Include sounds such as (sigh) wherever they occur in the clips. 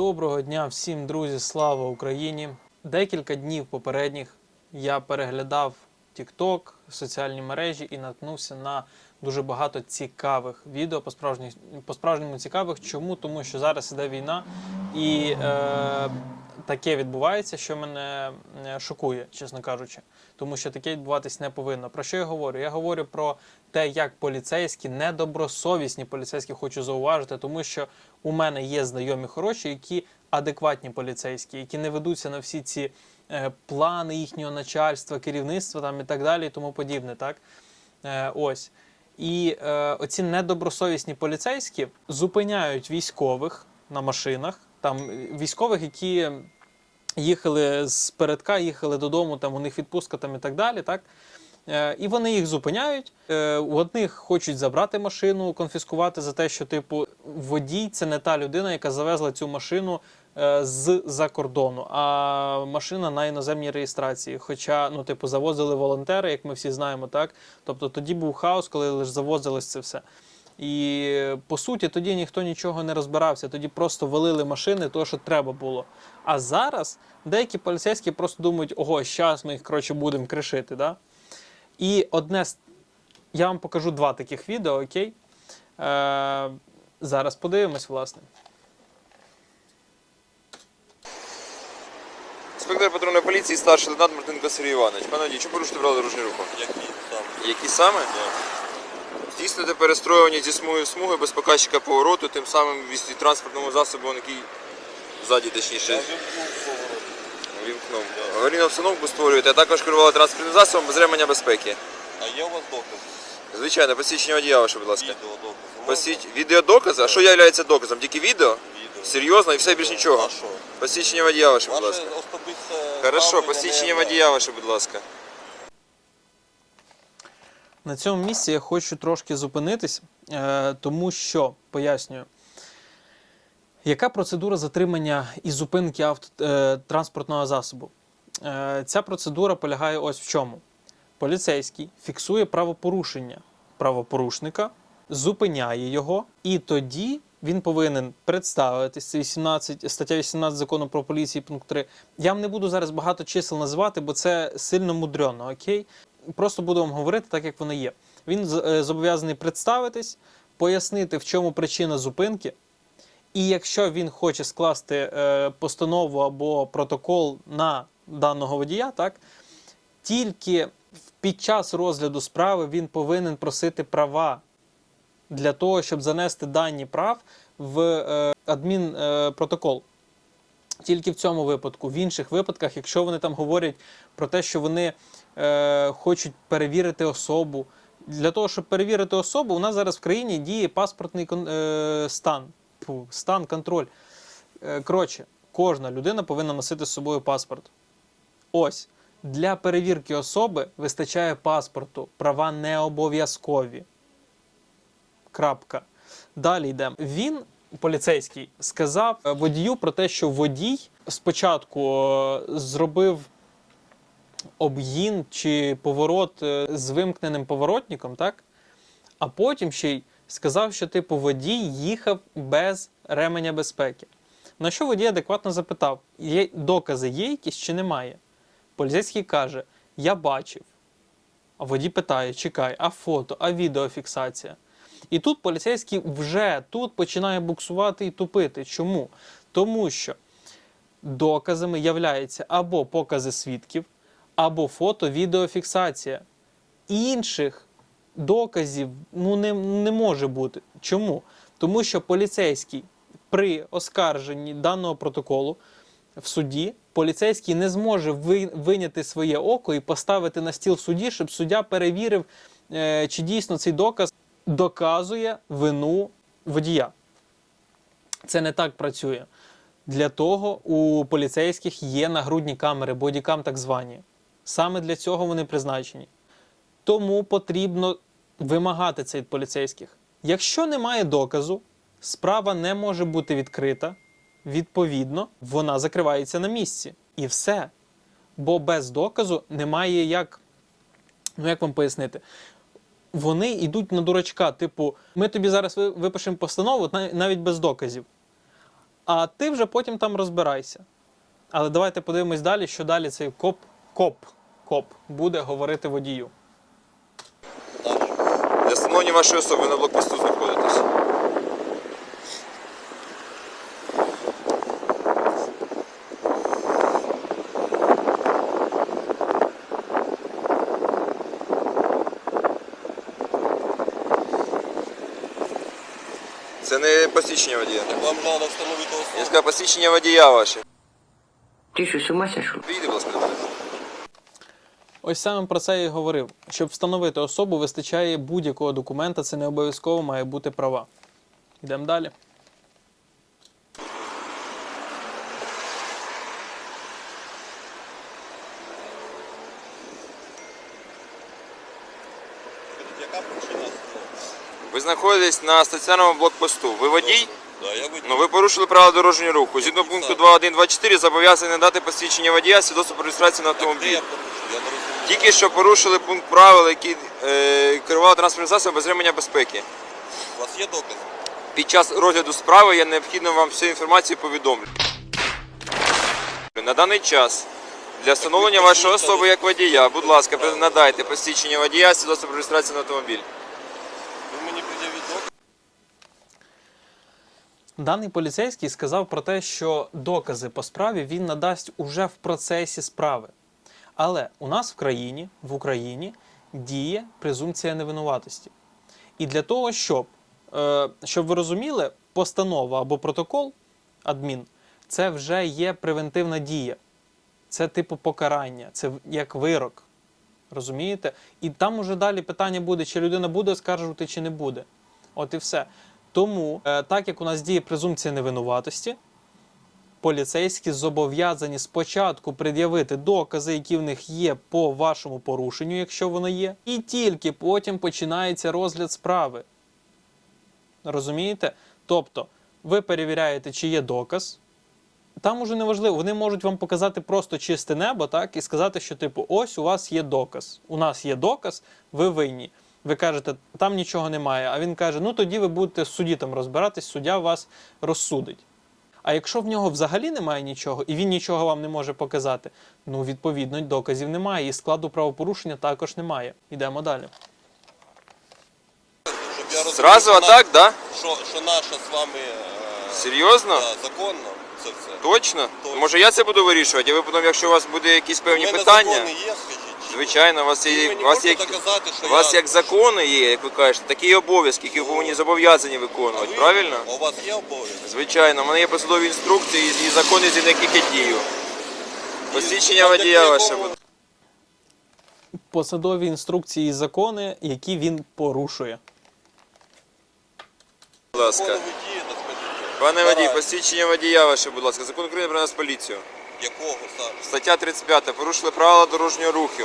Доброго дня всім, друзі! Слава Україні! Декілька днів попередніх я переглядав TikTok, соціальні мережі і наткнувся на дуже багато цікавих відео, по-справжньому, по-справжньому цікавих. Чому? Тому що зараз іде війна, і е, таке відбувається, що мене е, шокує, чесно кажучи. Тому що таке відбуватись не повинно. Про що я говорю? Я говорю про те, як поліцейські, недобросовісні поліцейські, хочу зауважити, тому що у мене є знайомі хороші, які адекватні поліцейські, які не ведуться на всі ці е, плани їхнього начальства, керівництва там і так далі, і тому подібне. Так? Е, ось. І е, оці недобросовісні поліцейські зупиняють військових на машинах, там е, військових, які їхали з передка, їхали додому, там у них відпустка там і так далі. Так? Е, І вони їх зупиняють. Е, У одних хочуть забрати машину, конфіскувати за те, що типу водій це не та людина, яка завезла цю машину е, з-за кордону, а машина на іноземній реєстрації. Хоча, ну, типу, завозили волонтери, як ми всі знаємо, так. Тобто тоді був хаос, коли лише завозилось це все. І по суті, тоді ніхто нічого не розбирався, тоді просто валили машини, того, що треба було. А зараз деякі поліцейські просто думають, ого, зараз ми їх коротше будемо кришити. Да? І одне з. Я вам покажу два таких відео, окей? Е, зараз подивимось, власне. Інспектор патрульної поліції, старший лейтенант Мартинко Сергій Іванович. Пане водій, чому порушити правила дорожнього руху? Які там? Які саме? Здійснити перестроювання зі смуги в смуги без показчика повороту, тим самим вісти транспортному засобу, який ззаді Я точніше вимкнув поворот. Аварійну обстановку створюєте, а також керували транспортним засобом без ремення безпеки. А є у вас докази? Звичайно, посвідчення водія ваше, будь ласка. Відео докази. Посвідч... Відеодокази? А що є доказом? Тільки відео? Відео. Серйозно і все більш нічого. А що? Посвідчення водія ваше, будь Ваше ласка. особисте Хорошо, ставлення посвідчення не- водія ваше, будь ласка. На цьому місці я хочу трошки зупинитись, е, тому що пояснюю, яка процедура затримання і зупинки авто, е, засобу? Е, ця процедура полягає ось в чому: поліцейський фіксує правопорушення правопорушника, зупиняє його, і тоді він повинен представитись. Це 18, стаття 18 закону про поліцію, пункт 3. Я вам не буду зараз багато чисел називати, бо це сильно мудрено, окей? Просто буду вам говорити так, як воно є. Він е, зобов'язаний представитись, пояснити, в чому причина зупинки. І якщо він хоче скласти е, постанову або протокол на даного водія, так тільки під час розгляду справи він повинен просити права для того, щоб занести дані прав в е, адмінпротокол. Тільки в цьому випадку. В інших випадках, якщо вони там говорять про те, що вони е, хочуть перевірити особу. Для того, щоб перевірити особу, у нас зараз в країні діє паспортний е, стан. Фу, стан, контроль. Е, коротше, кожна людина повинна носити з собою паспорт. Ось. Для перевірки особи вистачає паспорту. Права не обов'язкові. Крапка. Далі йдемо. Він, поліцейський, сказав е, водію про те, що водій спочатку е, зробив обгін чи поворот з вимкненим поворотником, так? А потім ще й сказав, що типу водій їхав без ременя безпеки. На що водій адекватно запитав: є докази є якісь чи немає? Поліцейський каже: Я бачив. А водій питає: чекай, а фото, а відеофіксація. І тут поліцейський вже тут починає буксувати і тупити. Чому? Тому що доказами являються або покази свідків, або фото-відеофіксація. Інших доказів ну, не, не може бути. Чому? Тому що поліцейський при оскарженні даного протоколу в суді поліцейський не зможе виняти своє око і поставити на стіл суді, щоб суддя перевірив, е, чи дійсно цей доказ доказує вину водія. Це не так працює. Для того у поліцейських є нагрудні камери, бодікам так звані. Саме для цього вони призначені. Тому потрібно вимагати це від поліцейських. Якщо немає доказу, справа не може бути відкрита. Відповідно, вона закривається на місці. І все. Бо без доказу немає як. Ну, як вам пояснити? Вони йдуть на дурачка, типу, ми тобі зараз випишемо постанову навіть без доказів. А ти вже потім там розбирайся. Але давайте подивимось далі, що далі цей коп, коп, коп буде говорити водію. Далі. Вашої особи на блокпосту знаходитесь. Це не посвідчення водія. Так вам треба встановити Я особу. сказав посвідчення водія ваше. Ты что, с ума сошел? Підійди, будь ласка, до мене. Ось саме про це я і говорив. Щоб встановити особу, вистачає будь-якого документа, це не обов'язково має бути права. Йдемо далі. Ви знаходитесь на стаціонарному блокпосту. Ви водій? Да, я водій. Ну ви порушили правила дорожнього руху. Згідно пункту 2.1.2.4 зобов'язані надати посвідчення водія свідоцтво про реєстрацію на Так, Тільки що порушили пункт правил, які е, керували транспортним засобом без ремення безпеки. У вас є докази? Під час розгляду справи я необхідно вам всю інформацію повідомлю. На даний час для встановлення вашої особи як водія, будь ласка, надайте посвідчення водія свідоцтво про реєстрацію на автомобіль. Ви мені пред'явіть докази? Даний поліцейський сказав про те, що докази по справі він надасть уже в процесі справи. Але у нас в країні, в Україні, діє презумпція невинуватості. І для того, щоб, е, щоб ви розуміли, постанова або протокол адмін це вже є превентивна дія. Це типу покарання, це як вирок. Розумієте? І там уже далі питання буде, чи людина буде оскаржувати, чи не буде. От і все. Тому, е, так як у нас діє презумпція невинуватості, поліцейські зобов'язані спочатку пред'явити докази, які в них є по вашому порушенню, якщо воно є, і тільки потім починається розгляд справи. Розумієте? Тобто, ви перевіряєте, чи є доказ. Там уже неважливо, вони можуть вам показати просто чисте небо, так, і сказати, що, типу, ось у вас є доказ. У нас є доказ, ви винні. Ви кажете, там нічого немає. А він каже: ну тоді ви будете в суді там розбиратись, суддя вас розсудить. А якщо в нього взагалі немає нічого, і він нічого вам не може показати, ну відповідно доказів немає, і складу правопорушення також немає. Йдемо далі. Щоб я розумів, Зразу що на- атак, да? Що, що наша з вами е, Серйозно? да, законно це все. Точно? Точно. Може я це буду вирішувати, а ви потім, якщо у вас буде якісь певні У мене питання, закони є, скажіть? Звичайно, у вас є, у вас є, доказати, що у вас я... як закони є, як ви кажете, такі і обов'язки, які ви повинні зобов'язані А виконувати, ви- правильно? А у вас є обов'язки? Звичайно, у мене є посадові інструкції і- закони, з яких я дію. Посвідчення водія ваше буде. Посадові інструкції і закони, які він порушує. Будь ласка. Пане водій, посвідчення водія ваше, будь ласка. Закон України про нас поліцію. Якого саме? Стаття 35. Порушили правила дорожнього руху.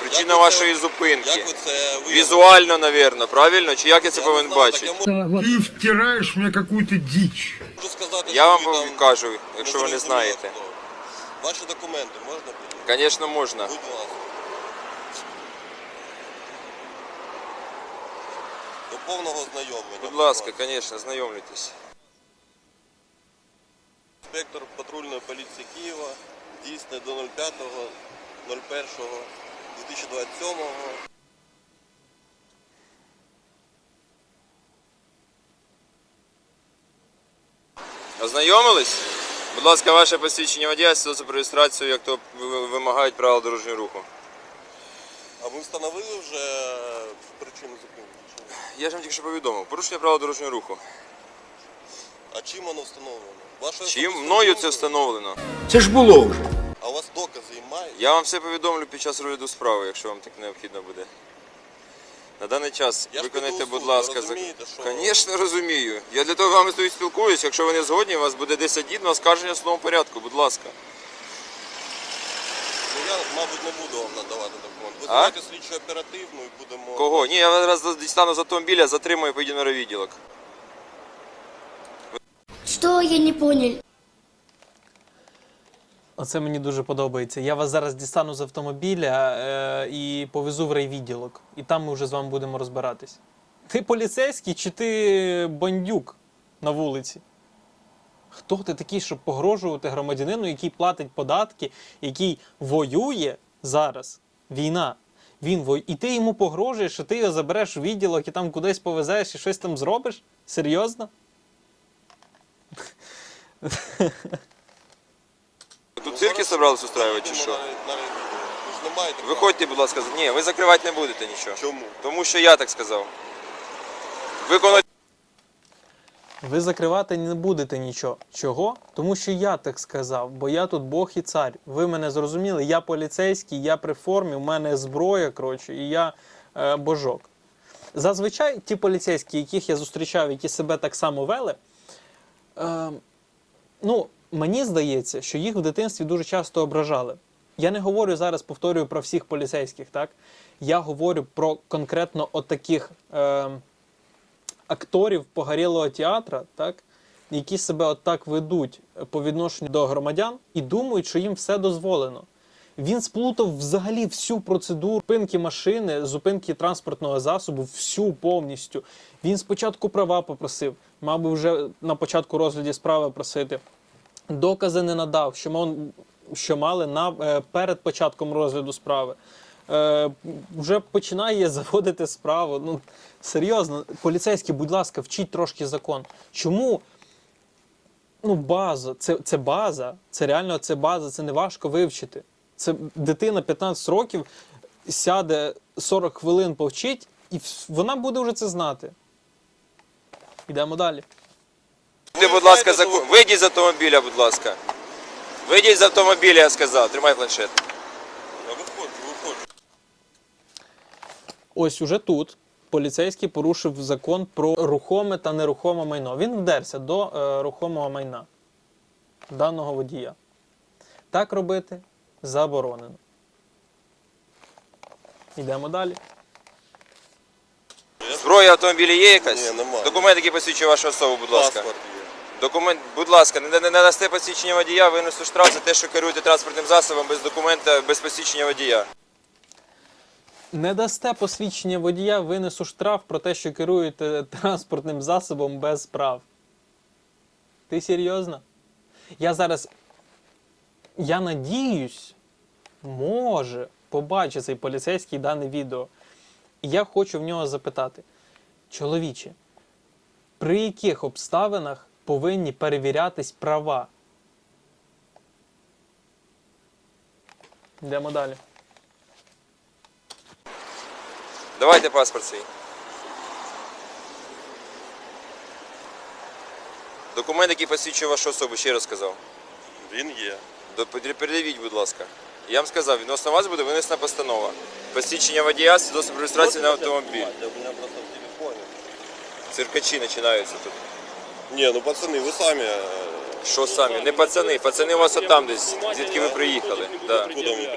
Причина Як ви це- вашої зупинки. Як ви це виявили? Візуально, навірно, правильно? Чи як я це Я не повинен знаю, бачити? Я Ты втираешь мне какую-то дичь. можу сказати, Я що вам там кажу, якщо ви не зрозуміли, знаєте. хто. Ваші документи можна буде? Звісно, можна. Будь ласка. До повного знайомлення. Будь ласка, звісно, знайомлюйтесь. Інспектор патрульної поліції Києва дійсне до 05.01.2027 Ознайомились? Будь ласка, ваше посвідчення водія, свідоцтво про реєстрацію, як то вимагають правила дорожнього руху. А ви встановили вже причину зупинки? Я ж вам тільки що повідомив. Порушення правил дорожнього руху. А чим воно встановлено? Чим мною це встановлено? Це ж було вже. А у вас докази мають? Я вам все повідомлю під час розгляду справи, якщо вам так необхідно буде. На даний час Я ж виконайте, піду будь суд, ласка, ви розумієте, що- Звісно, розумію. Я для того з вами стою спілкуюсь. Якщо ви не згодні, у вас буде 10 діб на оскарження в судовому порядку, будь ласка. Ну я, мабуть, не буду вам надавати документ. Ви А? знаєте слідчу оперативну і будемо. Кого? Ні, я зараз дістану з автомобіля, затримую і поїду на райвідділок. Что я не понял? Оце мені дуже подобається. Я вас зараз дістану з автомобіля е, і повезу в райвідділок. І там ми вже з вами будемо розбиратись. Ти поліцейський чи ти бандюк на вулиці? Хто ти такий, щоб погрожувати громадянину, який платить податки, який воює зараз? Війна. Він воює. І ти йому погрожуєш, що ти його забереш у відділок і там кудись повезеш і щось там зробиш? Серйозно? Тут цирки собрались устраивати чи що? Виходьте, будь ласка, з- ні, ви закривати не будете нічого. Чому? Тому що я так сказав. Виконуйте. Ви закривати не будете нічого. Чого? Тому що я так сказав, бо я тут Бог і цар. Ви мене зрозуміли? Я поліцейський, я при формі, у мене зброя, коротше, і я е, божок. Зазвичай ті поліцейські, яких я зустрічав, які себе так само вели, е, ну, мені здається, що їх в дитинстві дуже часто ображали. Я не говорю зараз, повторюю про всіх поліцейських, так? Я говорю про конкретно отаких. Е, акторів погорілого театра, так, які себе отак ведуть по відношенню до громадян і думають, що їм все дозволено. Він сплутав взагалі всю процедуру зупинки машини, зупинки транспортного засобу, всю повністю. Він спочатку права попросив, мав би вже на початку розгляді справи просити. Докази не надав, що, мав, що мали на, е, перед початком розгляду справи. Е, вже починає заводити справу. Ну, серйозно, поліцейські, будь ласка, вчіть трошки закон. Чому? Ну, база, це, це база, це реально це база, це не важко вивчити. Це дитина 15 років сяде 40 хвилин повчить, і вона буде вже це знати. Йдемо далі. Ти, будь ласка, закон. Вийдіть з автомобіля, будь ласка. Вийдіть з автомобіля, я сказав. Тримай планшет. Я виходжу, виходжу. Ось уже тут поліцейський порушив закон про рухоме та нерухоме майно. Він вдерся до е, рухомого майна даного водія. Так робити заборонено. Йдемо далі. Зброя в автомобілі є якась? Ні, нема. Документ, який посвідчує вашу особу, будь ласка. Паспорт є. Документ, будь ласка, не, не, не дасте посвідчення водія, винесу штраф за те, що керуєте транспортним засобом без документа, без посвідчення водія. Не дасте посвідчення водія, винесу штраф про те, що керуєте транспортним засобом без прав. Ти серйозно? Я зараз. Я надіюсь, може, побачить цей поліцейський дане відео. І я хочу в нього запитати: чоловіче, при яких обставинах повинні перевірятись права? Йдемо далі. Давайте паспорт свій. Документ, який посвідчує вашу особу, ще раз сказав. Він є. Передавіть, будь ласка. Я вам сказав, відносно вас буде винесена постанова. Посвідчення водія, свідоцтво про реєстрацію на автомобіль. У мене просто в телефоні. Циркачі починаються тут. Ні, ну пацани, ви самі. е, Що самі? Не пацани, пацани у вас отам десь, звідки ви приїхали. Да.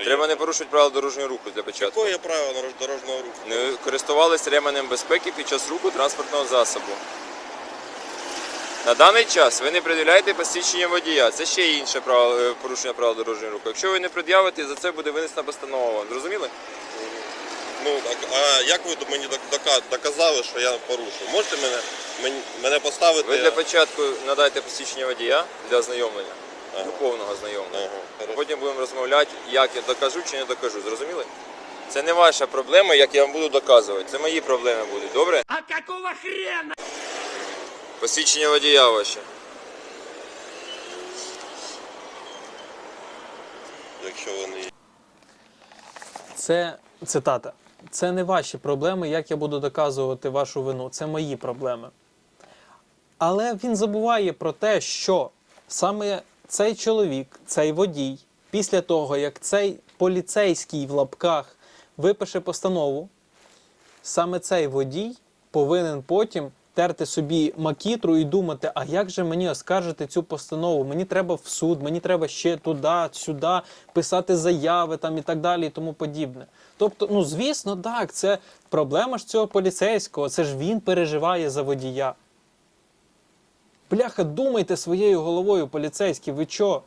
Треба не порушувати правила дорожнього руху для початку. Є право на дорожнього руху? Не користувались ременем безпеки під час руху транспортного засобу. На даний час ви не пред'являєте посвідчення водія. Це ще інше право, е, порушення правил дорожнього руху. Якщо ви не пред'явите, за це буде винесена постанова. Зрозуміли? Ну, так, а як ви мені дока- доказали, що я порушив? Можете мене, мені- мене поставити? Ви для початку надайте посвідчення водія для ознайомлення, Ага. повного ознайомлення. Ага, хорошо. Потім будемо розмовляти, як я докажу чи не докажу. Зрозуміли? Це не ваша проблема, як я вам буду доказувати. Це мої проблеми будуть, добре? А какого хрена? Посвідчення водія ваше. Якщо є. Це цитата. Це не ваші проблеми, як я буду доказувати вашу вину. Це мої проблеми. Але він забуває про те, що саме цей чоловік, цей водій, після того, як цей поліцейський в лапках випише постанову, саме цей водій повинен потім терти собі макітру і думати, а як же мені оскаржити цю постанову? Мені треба в суд, мені треба ще туди, сюди, писати заяви там і так далі, і тому подібне. Тобто, ну звісно, так, це проблема ж цього поліцейського, це ж він переживає за водія. Бляха, думайте своєю головою, поліцейський, ви чо?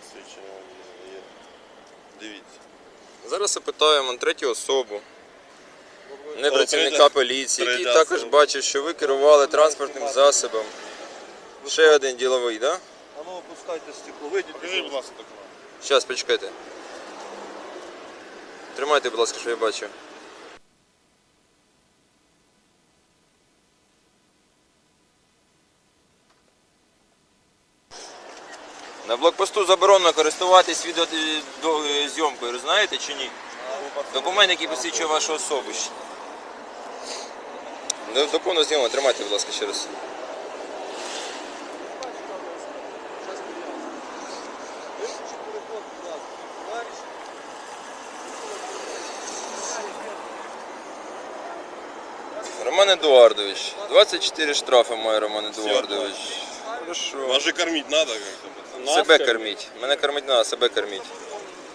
Посвідчення водія Дивіться. Третю особу. Не працівника поліції, який також бачив, що ви керували транспортним засобом. Ще один діловий, так? Да? А ну опускайте стекло, вийдіть, покажіть, будь ласка, документ. Зараз, почекайте. Тримайте, будь ласка, що я бачу. На блокпосту заборонено користуватись відеозйомкою, знаєте чи ні? Документ, який посвідчує вашу особу. ще. До- До тримайте, будь ласка, ще раз. Роман Едуардович. 24 штрафи має Роман Едуардович. Хорошо. Вас же кормить надо как-то. Себе корміть. Мене кормить треба, себе корміть.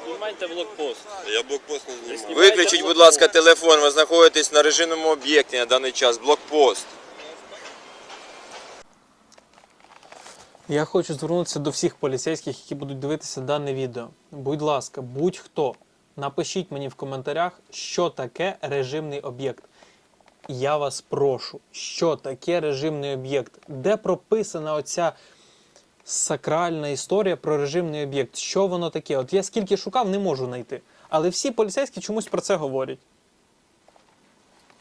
Знімайте блокпост. Я блокпост не знімаю. Виключіть, будь ласка, телефон. Ви знаходитесь на режимному об'єкті на даний час. Блокпост. Я хочу звернутися до всіх поліцейських, які будуть дивитися дане відео. Будь ласка, будь-хто, напишіть мені в коментарях, що таке режимний об'єкт. Я вас прошу, що таке режимний об'єкт? Де прописана оця сакральна історія про режимний об'єкт? Що воно таке? От я скільки шукав, не можу знайти. Але всі поліцейські чомусь про це говорять.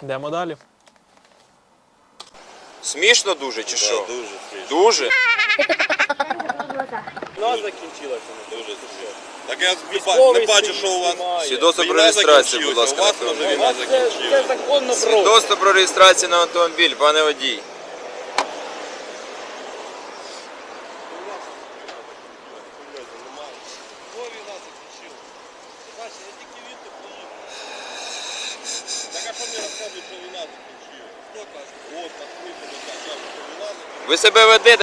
Йдемо далі. Смішно дуже чи Да, що? дуже смішно. Дуже? Війна закінчилася. Дуже смішно. Так я не Військовий не бачу, що у вас. Свідоцтво про реєстрацію, будь ласка, У вас може війна закінчилася. Свідоцтво про реєстрацію на автомобіль, пане водій. О, війна закінчилася. Бачите, я тільки від приїхав. Так а що мені розказують, що війна закінчилася? Хто каже? От, на смислі, що війна закінчилася. Ви себе ведете.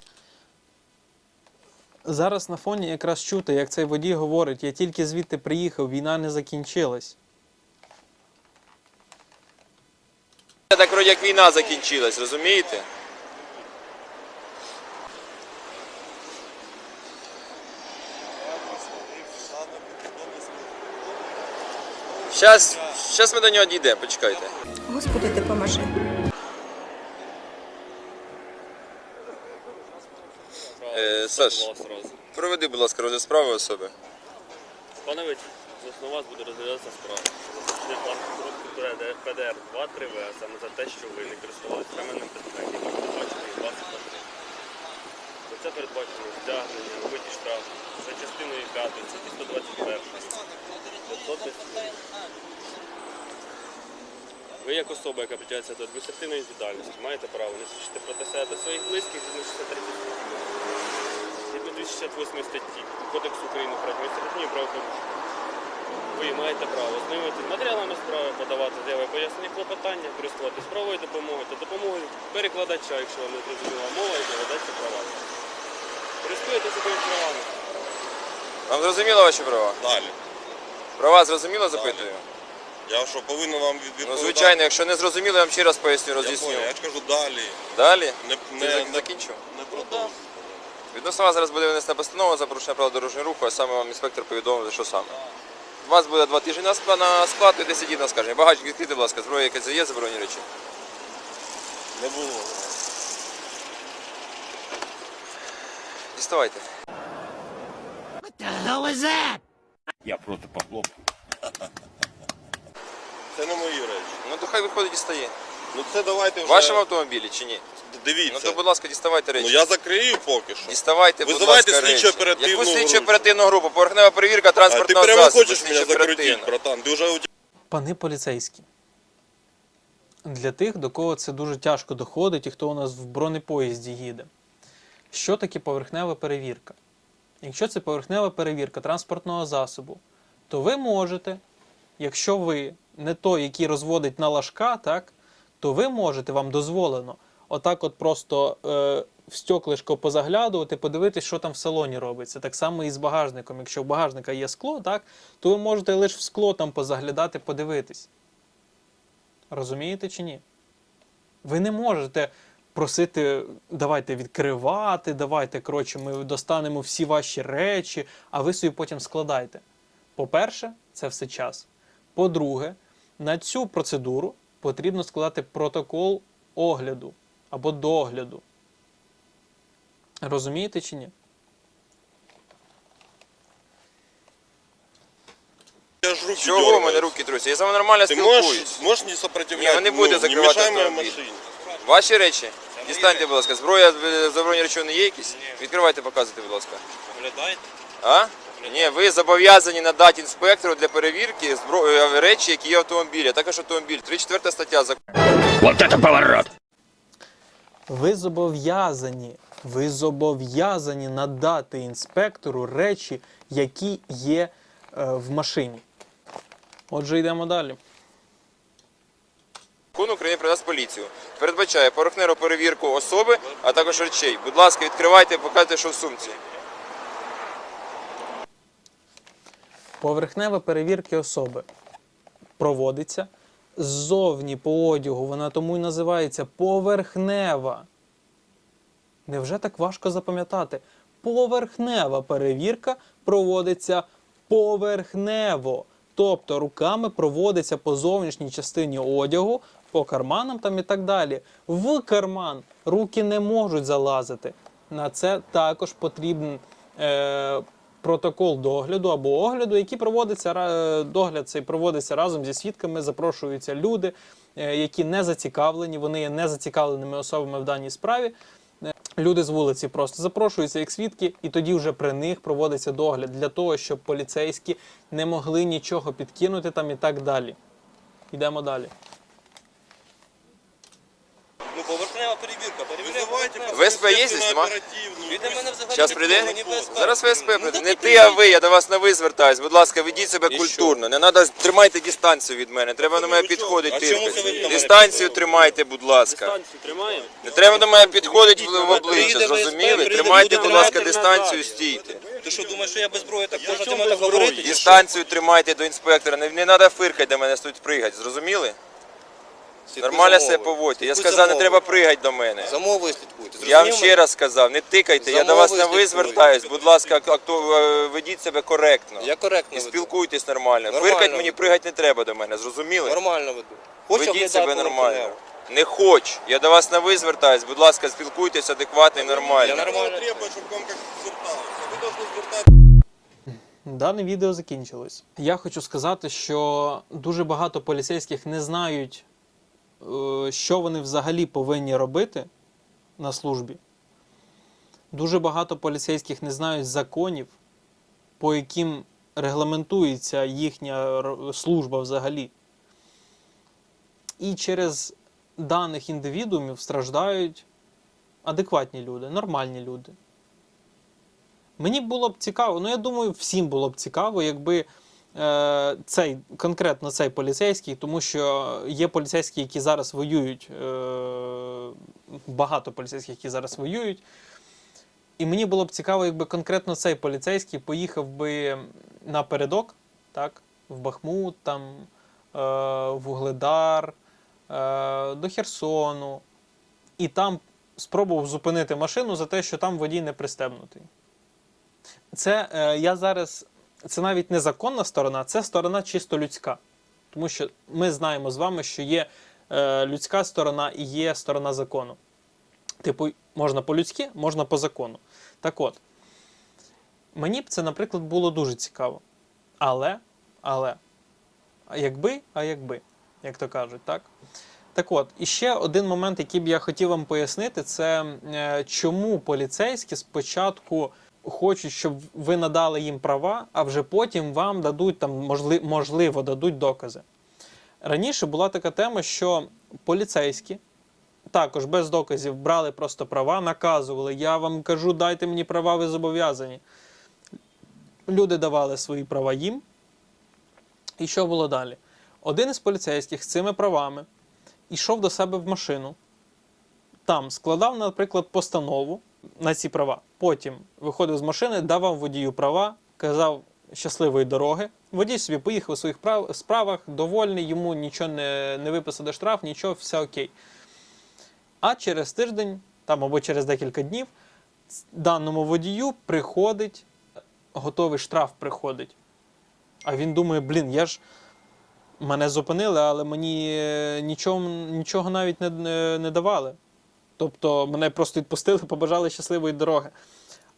Зараз на фоні якраз чути, як цей водій говорить: я тільки звідти приїхав, війна не закінчилась. Так вроді як війна закінчилась, розумієте? Щас, щас ми до нього дійдемо, почекайте. Господи, допоможи. Е, Саш, проведи, будь ласка, розгляд справи особи. Панович, на вас буде розглядатися справа. Це план ПДР 2 3 в саме за те, що ви не користувалися ременем безпеки, який передбачений 23. За це передбачено стягнення, вибиті штраф за частиною 5, статті 121. Ви як особа, яка притягується до адміністративної відповідальності, маєте право не свідчити проти себе та своїх близьких згідно 63 статті. Згідно 268 статті Кодексу України про адміністративні правопорушення. Ви маєте право ознайомитися з матеріалами справи, подавати заяви пояснення клопотання, користуватись правовою допомогою та допомогою перекладача, якщо вам не зрозуміла мова і доведеться права. Користуєтеся своїми правами. Вам зрозуміло ваші права? Далі. Права зрозуміло, запитую? Я що, повинен вам від- Ну, звичайно, якщо не зрозуміло, я вам ще раз поясню, Я роз'ясню. понял, я ж кажу далі. Далі? Не, Ти не, зак- не, закінчив? не продовжуй. Відносно вас зараз буде винесена постанова за порушення правил дорожнього руху, а саме вам інспектор повідомив, що саме. У вас буде два тижні на склад, і 10 днів на скарження. Багажник відкрити, будь ласка, зброя якась є, заборонені речі. Не було. Діставайте. Я просто похлопал. Це не мої речі. Ну то хай виходить дістає. Ну це давайте В вашому автомобілі чи ні? Ну Дивіться. то, будь ласка, діставайте речі. Ну я закрию поки що. Діставайте, будь Визивайте ласка, речі. слідчо-оперативну Яку групу. слідчо оперативну групу? Поверхнева перевірка А ти транспортного прямо засобу. хочеш мене слідчо-оперативна. братан. Ти вже Пани поліцейські. Для тих, до кого це дуже тяжко доходить і хто у нас в бронепоїзді їде. Що таке поверхнева перевірка? Якщо це поверхнева перевірка транспортного засобу, то ви можете, якщо ви не той, який розводить на лажка, так, то ви можете, вам дозволено, отак от просто е, в стеклишко позаглядувати, подивитись, що там в салоні робиться. Так само і з багажником. Якщо в багажника є скло, так, то ви можете лише в скло там позаглядати, подивитись. Розумієте чи ні? Ви не можете просити, давайте відкривати, давайте, коротше, ми достанемо всі ваші речі, а ви собі потім складайте. По-перше, це все час. По-друге, на цю процедуру потрібно складати протокол огляду або догляду. Розумієте чи ні? Я ж руки Чого в дергаю. мене руки трусять? Я з вами нормально Ты можешь, спілкуюсь. можешь не сопротивляться? Не, вы не будете не закрывать мешай моей автомобиль. машине. Ваші речі? Дістаньте, будь ласка. Зброя е, заборонені речовини є якісь? Відкривайте, показуйте, будь ласка. Оглядаєте? А? Ні, ви зобов'язані надати інспектору для перевірки збро... е, речі, які є в автомобілі, а також автомобіль. 34 стаття закону. Вот это поворот! Ви зобов'язані, ви зобов'язані надати інспектору речі, які є е, в машині. Отже, йдемо далі. Закон України про нас поліцію. Передбачає порохнеру перевірку особи, а також речей. Будь ласка, відкривайте, покажете, що в сумці. Поверхнева перевірка особи проводиться ззовні по одягу. Вона тому і називається поверхнева. Невже так важко запам'ятати? Поверхнева перевірка проводиться поверхнево. Тобто руками проводиться по зовнішній частині одягу, по карманам там і так далі. В карман руки не можуть залазити. На це також потрібен е, протокол догляду або огляду, який проводиться е, догляд цей проводиться разом зі свідками. Запрошуються люди, е, які не зацікавлені, вони є не зацікавленими особами в даній справі. Е, Люди з вулиці просто запрошуються як свідки, і тоді вже при них проводиться догляд для того, щоб поліцейські не могли нічого підкинути там і так далі. Йдемо далі. Ну, поверхнева перевірка. Вызывайте ВСП є здесь, Зараз прийде? Зараз ВСП Ну, прийде. Не ти, а ви, я до вас на ви звертаюсь. Будь ласка, ведіть себе культурно. Не треба тримайте дистанцію від мене. Треба до мене підходити. Ви від мене Дистанцію тримайте, будь ласка. Не треба до мене підходити в- обличчя, зрозуміли? Тримайте, будь ласка, дистанцію, стійте. Ти що, думаєш, що я без зброї так можна так говорити? Дистанцію тримайте до інспектора. Не, треба фиркати до мене тут пригати, зрозуміли? Слідкуй Нормально за себе мовою. поводьте. Я Слідкуй сказав, за не треба мовою. пригати до мене. За мовою слідкуйте. Я вам Зрозумів ще мене? раз сказав, не тикайте, За я до вас мовою на ви слідкуйте. звертаюсь. Будь ласка, акту- е, ведіть себе коректно. Я коректно І веду. спілкуйтесь нормально. Нормально Фиркать мені веду. пригати не треба до мене, зрозуміли? Нормально веду. Хочу Ведіть оглядати себе нормально. поверхнево. Не хоч. Я до вас на ви звертаюсь. Будь ласка, спілкуйтесь адекватно і Я нормально. нормально. требует, чтобы к вам как зверталось. А вы должны звертаться. Дане відео закінчилось. Я хочу сказати, що дуже багато поліцейських не знають, е, що вони взагалі повинні робити на службі. Дуже багато поліцейських не знають законів, по яким регламентується їхня служба взагалі. І через даних індивідуумів страждають адекватні люди, нормальні люди. Мені було б цікаво, ну я думаю, всім було б цікаво, якби е, цей конкретно цей поліцейський, тому що є поліцейські, які зараз воюють, е, багато поліцейських, які зараз воюють. І мені було б цікаво, якби конкретно цей поліцейський поїхав би напередок, так, в Бахмут, там, е, в Угледар, е, до Херсону, і там спробував зупинити машину за те, що там водій не пристебнутий. Це е, я зараз. Це навіть не законна сторона, це сторона чисто людська. Тому що ми знаємо з вами, що є е, людська сторона і є сторона закону. Типу, можна по-людськи, можна по закону. Так от, мені б це, наприклад, було дуже цікаво. Але, але, а якби, а якби, як то кажуть, так? Так от, і ще один момент, який б я хотів вам пояснити, це е, чому поліцейські спочатку хочуть, щоб ви надали їм права, а вже потім вам дадуть там, можли, можливо, дадуть докази. Раніше була така тема, що поліцейські також без доказів брали просто права, наказували. Я вам кажу, дайте мені права, ви зобов'язані. Люди давали свої права їм. І що було далі? Один із поліцейських з цими правами йшов до себе в машину, там складав, наприклад, постанову на ці права. Потім виходив з машини, давав водію права, казав щасливої дороги. Водій собі поїхав у своїх прав, справах, довольний, йому нічого не, не виписали штраф, нічого, все окей. А через тиждень, там або через декілька днів, даному водію приходить, готовий штраф приходить. А він думає, блін, я ж мене зупинили, але мені е, нічого, нічого навіть не, не, не давали. Тобто мене просто відпустили, (laughs) побажали щасливої дороги.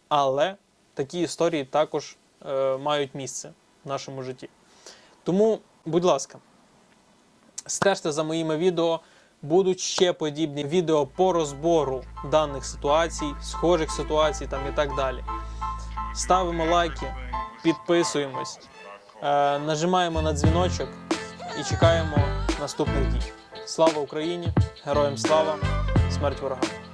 Але такі історії також е, мають місце в нашому житті. Тому, будь ласка, стежте за моїми відео. Будуть ще подібні відео по розбору даних ситуацій, схожих ситуацій там і так далі. Ставимо лайки, підписуємось, е, нажимаємо на дзвіночок і чекаємо наступних дій. Слава Україні! Героям слава! استثمرت وراها